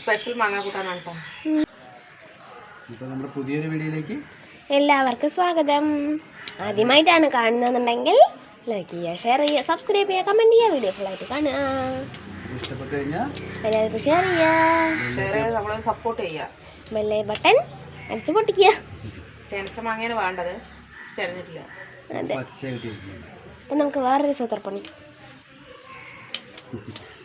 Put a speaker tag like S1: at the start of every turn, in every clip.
S1: Special മാങ്ങ കൂട്ടാനാണ് കേട്ടോ
S2: ഇപ്പോൾ നമ്മുടെ പുതിയൊരു വീഡിയോയിലേക്ക്
S3: എല്ലാവർക്കും സ്വാഗതം. ആദ്യമായിട്ടാണ് കാണുന്നതെന്നുണ്ടെങ്കിൽ ലൈക്ക് ചെയ്യുക ഷെയർ ചെയ്യുക സബ്സ്ക്രൈബ് ചെയ്യുക കമന്റ് ചെയ്യുക വീഡിയോ ഫുള്ളായിട്ട് കാണുക.
S2: ഇഷ്ടപ്പെട്ട് കഴിഞ്ഞാൽ
S3: എല്ലാവർക്കും ഷെയർ ചെയ്യുക.
S1: സപ്പോർട്ട് ചെയ്യുക.
S3: ബെല്ലേ ബട്ടൺ അടിച്ചു പൊട്ടിക്കുക.
S1: ചെനച്ച മാങ്ങയാണ് വേണ്ടത്. ചെനഞ്ഞിട്ടില്ല.
S3: അതെ. അപ്പം നമുക്ക് വേറൊരു സൂത്രപ്പണി.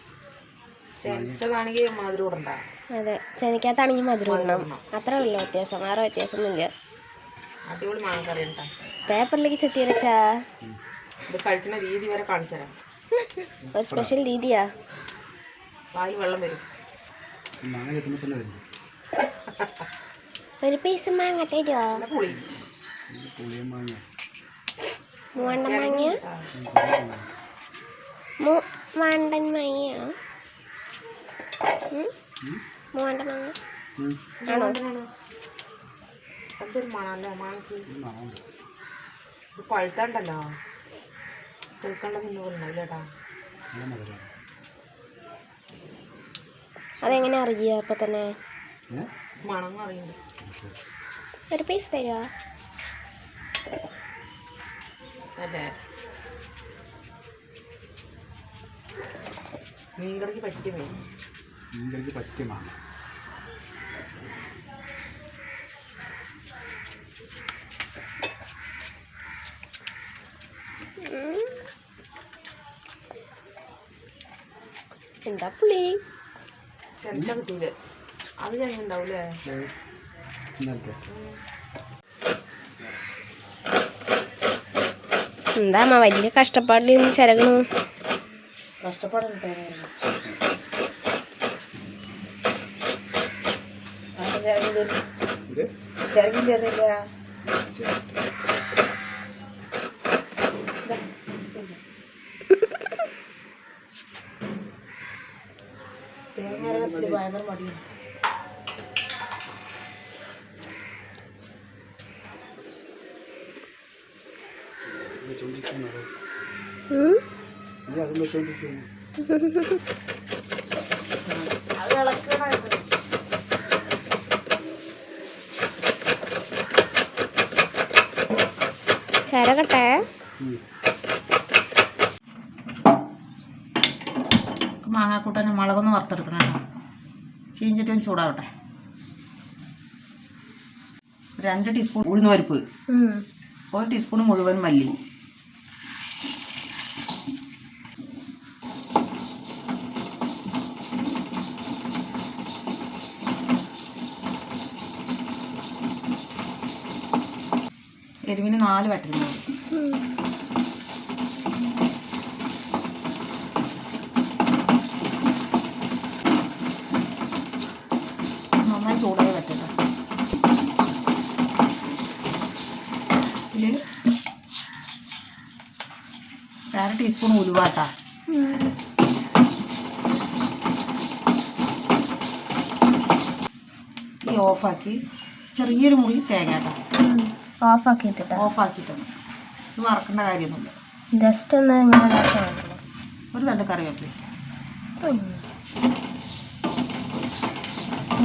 S3: അതെ ചെനിക്കകത്താണെങ്കിൽ മധുരം ഇടണം. അത്ര വല്ല വ്യത്യാസം വേറെ വ്യത്യാസമൊന്നുമില്ല. പേപ്പറിലേക്ക് ചെത്തി വെച്ചാ
S1: ഇത് കഴിക്കുന്ന രീതി വരെ കാണിച്ചു തരാം.
S3: ഒരു സ്പെഷ്യൽ രീതിയാ.
S1: വായിൽ വെള്ളം വരും.
S3: ഒരു പീസ് മാങ്ങ തരുമോ
S2: മൂവണ്ണ മാങ്ങ.
S3: മൂവണ്ടൻ മാങ്ങ. മാങ്ങ
S2: ഉം.
S3: ആണോ
S1: മണല്ലോ മാങ്ങക്ക്
S2: ഇത്
S1: പഴുത്തണ്ടല്ലോ തോന്നുന്നില്ലേട്ടാ
S3: അതെങ്ങനെ അറിയുക അപ്പം തന്നെ?
S1: മണം അറിയുന്നുണ്ട്
S3: ഒരു പീസ് തരുമോ
S1: അതെ. മീൻകറിക്ക് പറ്റിയ മീൻ.
S2: മീൻകറിക്ക് പറ്റിയ മാങ്ങ
S3: എന്താ പുളി
S1: അത്
S3: എന്താ വലിയ കഷ്ടപ്പാടിൽ നിന്ന് ചിരകണു
S1: കഷ്ടപ്പാടുണ്ട് തരുന്നില്ല
S2: ശരി.
S1: തേങ്ങ ഭയങ്കര മടിയാണ്
S2: അത് ഇളക്കണായിരുന്നു
S1: അത് ഇളക്കണമായിരുന്നു
S3: ചിരകട്ടെ.
S1: മാങ്ങാക്കൂട്ടനെ മുളകൊന്ന് വറുത്തെടുക്കണം കേട്ടോ. ചീഞ്ചിട്ടും ചൂടാവട്ടെ. രണ്ട് ടീസ്പൂൺ ഉഴുന്ന് പരിപ്പ് ഒരു ടീസ്പൂൺ മുഴുവൻ മല്ലി എരിവിന് നാല്
S3: ഉം.
S1: നന്നായി ചൂടായി വറ്റട്ടെ അര ടീസ്പൂൺ ഉലുവാട്ടാ. ഈ ഓഫാക്കി ചെറിയൊരു മുറി തേങ്ങ.
S3: ഓഫാക്കിയിട്ടിട്ടാ.
S1: ഓഫാക്കിയിട്ടുണ്ട്. ഇത് വറക്കേണ്ട കാര്യമൊന്നുമില്ല.
S3: ജസ്റ്റ് ഒന്ന് ഇങ്ങനെ
S1: ഒരു തണ്ട് കറിവേപ്പില.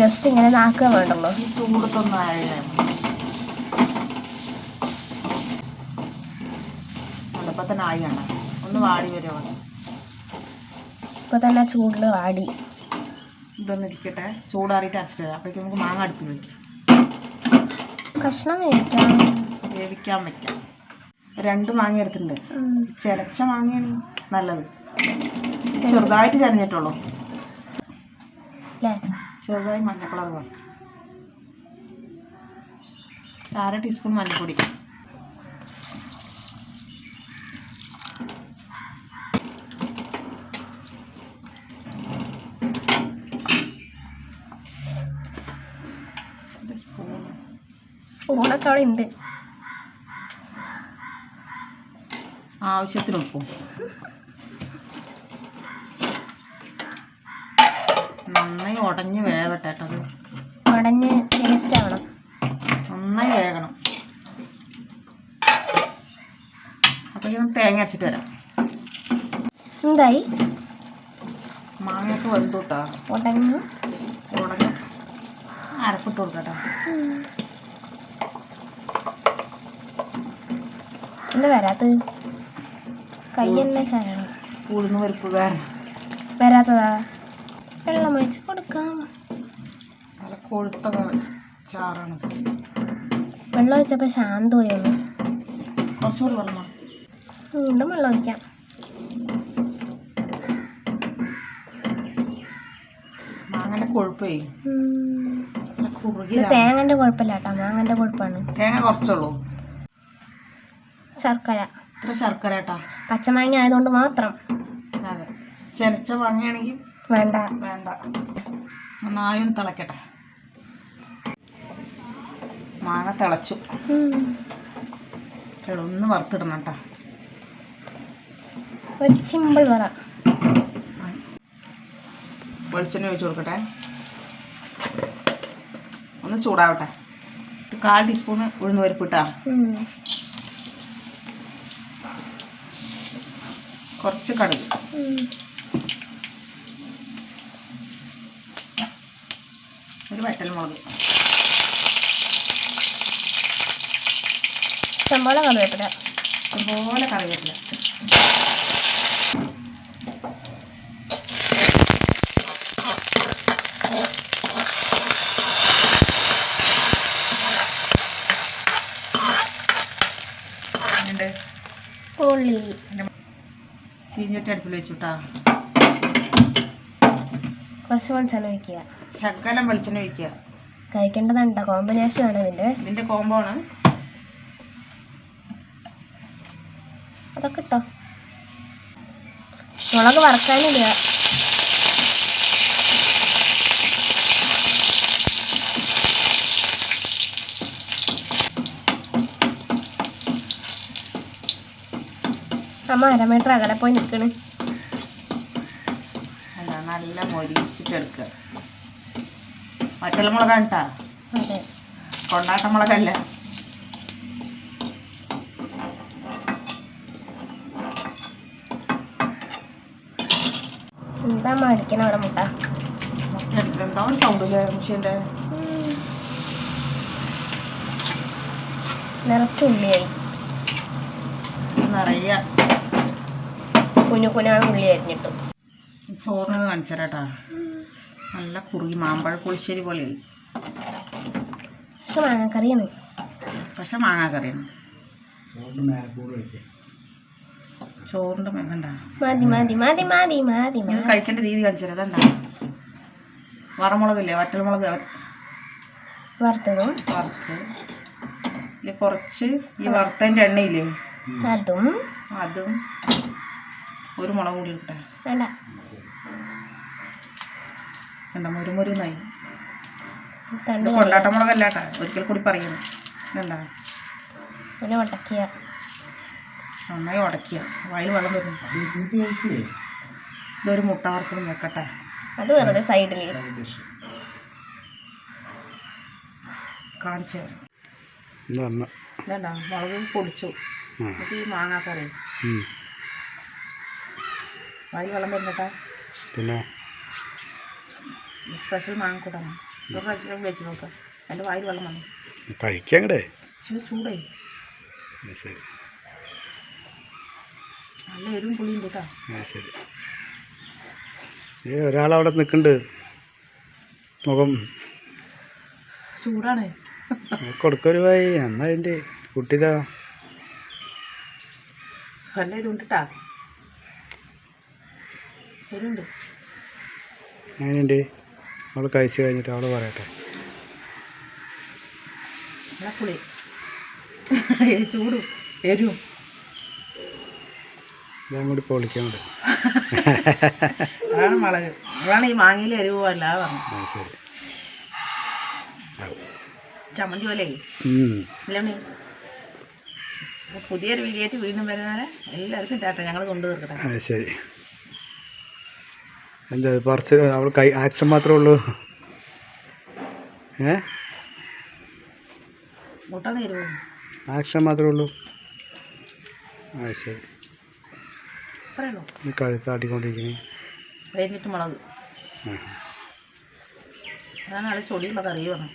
S3: ജസ്റ്റ് ഇങ്ങനെ നാക്കുക വേണ്ടല്ലോ
S1: ഈ ചൂടത്തൊന്നും ആയാലും. തന്നെ ആയി ഒന്ന് വാടി
S3: ഇപ്പൊ തന്നെ ചൂടിൽ വാടി.
S1: ഇതൊന്ന് ഇരിക്കട്ടെ. ചൂടാറിയിട്ട് അരച്ചിട്ട് അപ്പോഴേക്കും നമുക്ക് മാങ്ങ അടുപ്പിൽ വയ്ക്കാം
S3: കഷ്ണം വേവിക്കാം.
S1: വേവിക്കാൻ വെക്കാം. രണ്ട് മാങ്ങ എടുത്തിട്ടുണ്ട്. ചിരച്ച മാങ്ങയാണ് നല്ലത്. ചെറുതായിട്ട് ചരഞ്ഞിട്ടുള്ളൂ? ചെറുതായി മഞ്ഞ കളർ വേണം അര ടീസ്പൂൺ മഞ്ഞൾപ്പൊടി ഒരു സ്പൂൺ
S3: സ്പൂണൊക്കെ അവിടെ ഉണ്ട്
S1: ആവശ്യത്തിന് ഉപ്പും. നന്നായി ഉടഞ്ഞ് വേവട്ടെ
S3: ഉടഞ്ഞ് ടേസ്റ്റ് ആവണം.
S1: നന്നായി വേകണം. അപ്പോൾ ഞാൻ തേങ്ങ അരച്ചിട്ട് വരാം.
S3: എന്തായി?
S1: മാങ്ങയൊക്കെ വെന്തു കേട്ടോ
S3: ഉടഞ്ഞു
S1: ഉടനെ അരപ്പിട്ട് കൊടുക്കട്ടോ
S3: എന്താ വരാത്തത് കൈ തന്നെ
S1: പരിപ്പ് കാരണം
S3: വരാത്തതാ? വെള്ളം ഒഴിച്ച് കൊടുക്കാം.
S1: നല്ല കൊഴുത്ത ചാറാണ്
S3: വെള്ളം ഒഴിച്ചപ്പോൾ ശാന്തമായിരുന്നു
S1: കുറച്ചുകൂടി വെള്ളം വേണം.
S3: വീണ്ടും വെള്ളം ഒഴിക്കാം.
S1: മാങ്ങന്റെ കൊഴുപ്പേ.
S3: തേങ്ങന്റെ കുഴപ്പമില്ല കേട്ടോ മാങ്ങന്റെ കുഴപ്പമാണ്
S1: തേങ്ങ കുറച്ചുള്ളൂ
S3: ശർക്കര.
S1: ഇത്ര ശർക്കര കേട്ടോ.
S3: പച്ചമാങ്ങ ആയതുകൊണ്ട് മാത്രം.
S1: അതെ. ചെനച്ച മാങ്ങയാണെങ്കിൽ
S3: വേണ്ട.
S1: വേണ്ട. നന്നായി ഒന്ന് തിളക്കട്ടെ. മാങ്ങ തിളച്ചു. ഒന്ന് വറുത്തിടണം കേട്ടോ.
S3: ഒരു സിമ്പിൾ വറ.
S1: വെളിച്ചെണ്ണ ഒഴിച്ച് കൊടുക്കട്ടെ. ഒന്ന് ചൂടാവട്ടെ. ഒരു കാൽ ടീസ്പൂണ് ഉഴുന്ന് പരിപ്പ് ഇട്ടാ
S3: ഉം.
S1: കുറച്ച് കടുക്. ഒരു വറ്റൽ മുളക്
S3: ഇഷ്ടംപോലെ കറിവേപ്പില.
S1: അതുപോലെ കറിവേപ്പില.
S3: ഉള്ളി.
S1: ചീഞ്ഞിട്ട് അടുപ്പിൽ വെച്ചുട്ടാ.
S3: കുറച്ച് വെളിച്ചെണ്ണ വെക്കുക
S1: ശകലം വെളിച്ചെണ്ണ വെക്കുക
S3: കഴിക്കേണ്ടതുണ്ടോ. കോമ്പിനേഷൻ ആണ് ഇതിന്റെ.
S1: ഇതിന്റെ കോമ്പോ ആണ്.
S3: അതൊക്കെ ഇട്ടോ. മുളക് വറക്കാനിടുക. അമ്മ അരമീറ്റർ അകലെ പോയി നിൽക്കണ്.
S1: നല്ല മൊരിച്ചിട്ട് എടുക്കുക വറ്റൽ മുളകാണ് കേട്ടാ
S3: അതെ.
S1: കൊണ്ടാട്ട മുളകല്ല?
S3: എന്താ അടിക്കണ അവിടെ മുട്ട?
S1: മുട്ട എടുക്കുക എന്താ ഒരു സൗണ്ടില്ലേ മുഷീന്റെ
S3: നിറച്ച് ഉള്ളിയായി.
S1: നിറയെ.
S3: കുഞ്ഞു കുഞ്ഞാണ് ഉള്ളി അരിഞ്ഞിട്ടു.
S1: ചോറിനത് കാണിച്ചു തരാട്ടാ നല്ല കുറുകി മാമ്പഴ പുളിശ്ശേരി പോലെ.
S3: പക്ഷെ മാങ്ങാക്കറിയാണ്.
S1: പക്ഷെ മാങ്ങാക്കറിയാണ്.
S2: ചോറിന്
S1: ചോറിന്റെ മേഘണ്ട
S3: മതി മതി മതി മതി മതി
S1: ഇത് കഴിക്കേണ്ട രീതി കാണിച്ചു തരാം അതണ്ട വറമുളകില്ലേ? വറ്റൽമുളക്
S3: വറുത്തതും?
S1: വറുത്ത്. ഇതിൽ കുറച്ച് ഈ വറുത്തതിന്റെ എണ്ണയില്ലേ?
S3: അതും.
S1: അതും. ഒരു മുളക് കൂടി ഇട്ടെ.
S3: വേണ്ട.
S1: കണ്ട മുരുമുരുന്നായി ഇത് കൊണ്ടാട്ട മുളക്. അല്ലാട്ട ഒരിക്കൽ കൂടി പറയുന്നു.
S3: പിന്നെ
S1: നന്നായി ഉടക്കുക വായിൽ വെള്ളം വരുന്നു.
S2: കഴിക്കില്ലേ
S1: ഇതൊരു മുട്ട വറുത്തും വെക്കട്ടെ.
S3: അത് വെറുതെ സൈഡിൽ
S1: കാണിച്ചു തരാം. ഇതണ്ട മുളക് പൊടിച്ചു. എന്നിട്ട് ഈ മാങ്ങാക്കറി. വായിൽ വെള്ളം വരുന്നട്ടാ
S2: പിന്നെ?
S1: സ്പെഷ്യൽ മാങ്ങക്കൂട്ടാണ് ഒരു പ്രാവശ്യം വെച്ച് നോക്കാം. എന്റെ വായിൽ വെള്ളം വന്നു.
S2: കഴിക്കാൻ കൂടെ
S1: ചൂടായി.
S2: ശരി.
S1: നല്ല എരിവും പുളിയും കേട്ടോ.
S2: ശരി. ഏ ഒരാളവിടെ നിൽക്കുന്നുണ്ട് മുഖം.
S1: ചൂടാണ്.
S2: കൊടുക്കൊരു വായി എന്നാ അതിന്റെ കുട്ടിതാ?
S1: നല്ല എരിവുണ്ട് കേട്ടാ എരിവുണ്ട്
S2: അങ്ങനെയുണ്ട് നമ്മൾ കഴിച്ചു കഴിഞ്ഞിട്ട് അവൾ പറയട്ടെ.
S1: പുളി. ചൂടും. എരിവും.
S2: ഞാൻ കൂടി പൊളിക്കാനുണ്ട്
S1: അതാണ് മുളക്. അതാണ് ഈ മാങ്ങയിൽ എരിവ് അല്ല
S2: ശരി.
S1: ചമ്മന്തി പോലെ പുതിയൊരു വീഡിയോ വീണ്ടും വരുന്നവരെ എല്ലാവർക്കും ടാറ്റ. ഞങ്ങൾ കൊണ്ടു തീർക്കട്ടെ.
S2: ശരി. എന്താ പറച്ച് അവൾ കൈ ആക്ഷൻ മാത്രമേ ഉള്ളൂ. ഏ? ആക്ഷൻ മാത്രമേ ഉള്ളൂ. ആ ശരി. കഴുത്താട്ടിക്കൊണ്ടിരിക്കണേ
S1: കഴിഞ്ഞിട്ട് മുളക്. അതാണ് ചൊടിയുള്ള കറി വേണം